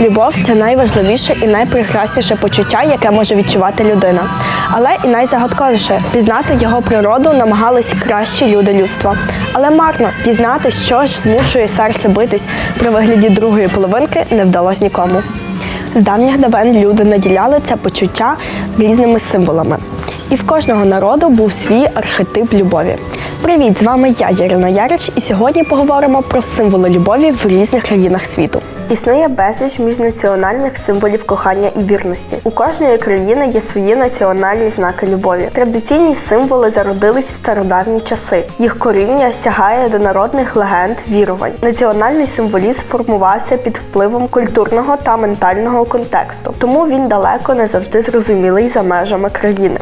Любов це найважливіше і найпрекрасніше почуття, яке може відчувати людина. Але і найзагадковіше пізнати його природу намагались кращі люди людства. Але марно дізнати, що ж змушує серце битись при вигляді другої половинки, не вдалося нікому. З давніх давен люди наділяли це почуття різними символами. І в кожного народу був свій архетип любові. Привіт, з вами я, Ярина Ярич, і сьогодні поговоримо про символи любові в різних країнах світу. Існує безліч міжнаціональних символів кохання і вірності. У кожної країни є свої національні знаки любові. Традиційні символи зародились в стародавні часи. Їх коріння сягає до народних легенд, вірувань. Національний символізм формувався під впливом культурного та ментального контексту, тому він далеко не завжди зрозумілий за межами країни.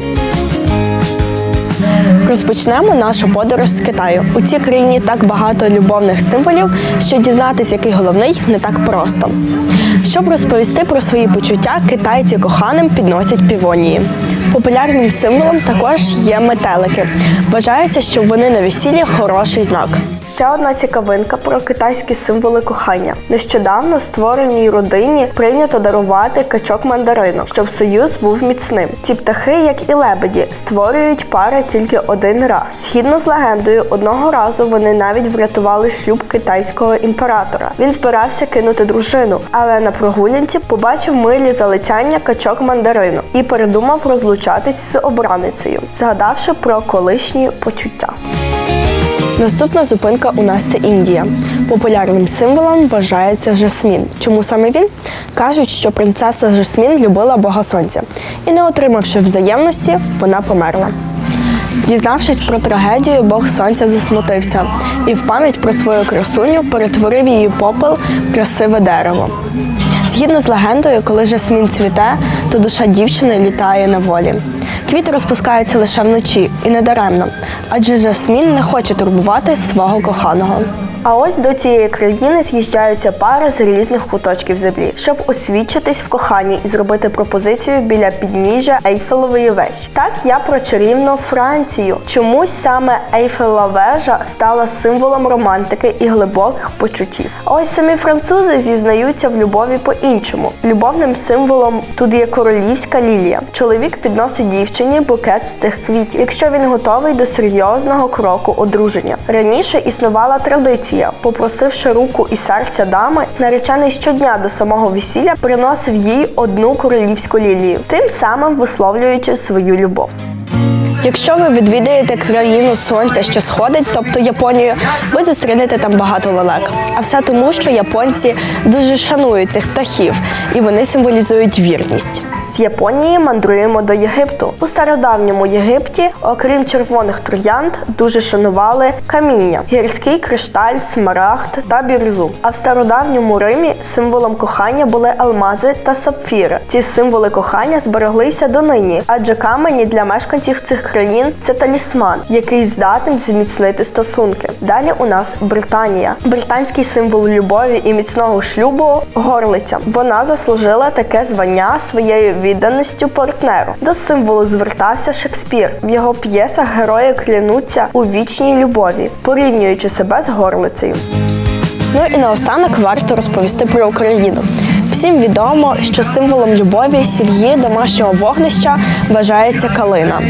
Розпочнемо нашу подорож з Китаю. У цій країні так багато любовних символів, що дізнатися, який головний, не так просто. Щоб розповісти про свої почуття, китайці коханим підносять півонії. Популярним символом також є метелики. Вважається, що вони на весіллі хороший знак. Ще одна цікавинка про китайські символи кохання. Нещодавно створеній родині прийнято дарувати качок мандарину, щоб союз був міцним. Ці птахи, як і лебеді, створюють пари тільки один раз. Згідно з легендою, одного разу вони навіть врятували шлюб китайського імператора. Він збирався кинути дружину, але на прогулянці побачив милі залицяння качок мандарину і передумав розлучатись з обраницею, згадавши про колишні почуття. Наступна зупинка у нас це Індія. Популярним символом вважається жасмін. Чому саме він? Кажуть, що принцеса Жасмін любила Бога Сонця, і не отримавши взаємності, вона померла. Дізнавшись про трагедію, Бог Сонця засмутився і в пам'ять про свою красуню перетворив її попел в красиве дерево. Згідно з легендою, коли жасмін цвіте, то душа дівчини літає на волі. Квіти розпускаються лише вночі і не даремно, адже жасмін не хоче турбувати свого коханого. А ось до цієї країни з'їжджаються пари з різних куточків землі, щоб освідчитись в коханні і зробити пропозицію біля підніжжя Ейфелевої вежі. Так я про чарівну Францію. Чомусь саме Ейфелева вежа стала символом романтики і глибоких почуттів. А ось самі французи зізнаються в любові по-іншому. Любовним символом тут є королівська лілія. Чоловік підносить дівчині букет з цих квітів, якщо він готовий до серйозного кроку одруження. Раніше існувала традиція. Попросивши руку і серця дами, наречений щодня до самого весілля приносив їй одну королівську лілію, тим самим висловлюючи свою любов. Якщо ви відвідаєте країну сонця, що сходить, тобто Японію, ви зустрінете там багато лелек. А все тому, що японці дуже шанують цих птахів, і вони символізують вірність. З Японії мандруємо до Єгипту. У стародавньому Єгипті, окрім червоних троянд, дуже шанували каміння, гірський кришталь, смарагд та бірюзу. А в стародавньому Римі символом кохання були алмази та сапфіри. Ці символи кохання збереглися донині, адже камені для мешканців цих країн це талісман, який здатен зміцнити стосунки. Далі у нас Британія. Британський символ любові і міцного шлюбу горлиця. Вона заслужила таке звання своєю відданістю партнеру. До символу звертався Шекспір. В його п'єсах герої клянуться у вічній любові, порівнюючи себе з горлицею. Ну і наостанок варто розповісти про Україну. Всім відомо, що символом любові, сім'ї, домашнього вогнища вважається калина.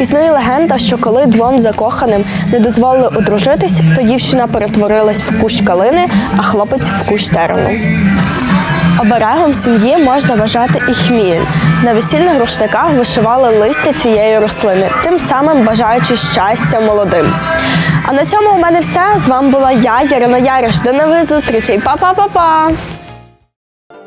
Існує легенда, що коли двом закоханим не дозволили одружитись, то дівчина перетворилась в кущ калини, а хлопець в кущ терену. Оберегом сім'ї можна вважати і хміль. На весільних рушниках вишивали листя цієї рослини, тим самим бажаючи щастя молодим. А на цьому у мене все. З вами була я, Ярина Яриш. До нових зустрічей. Па-па-па-па!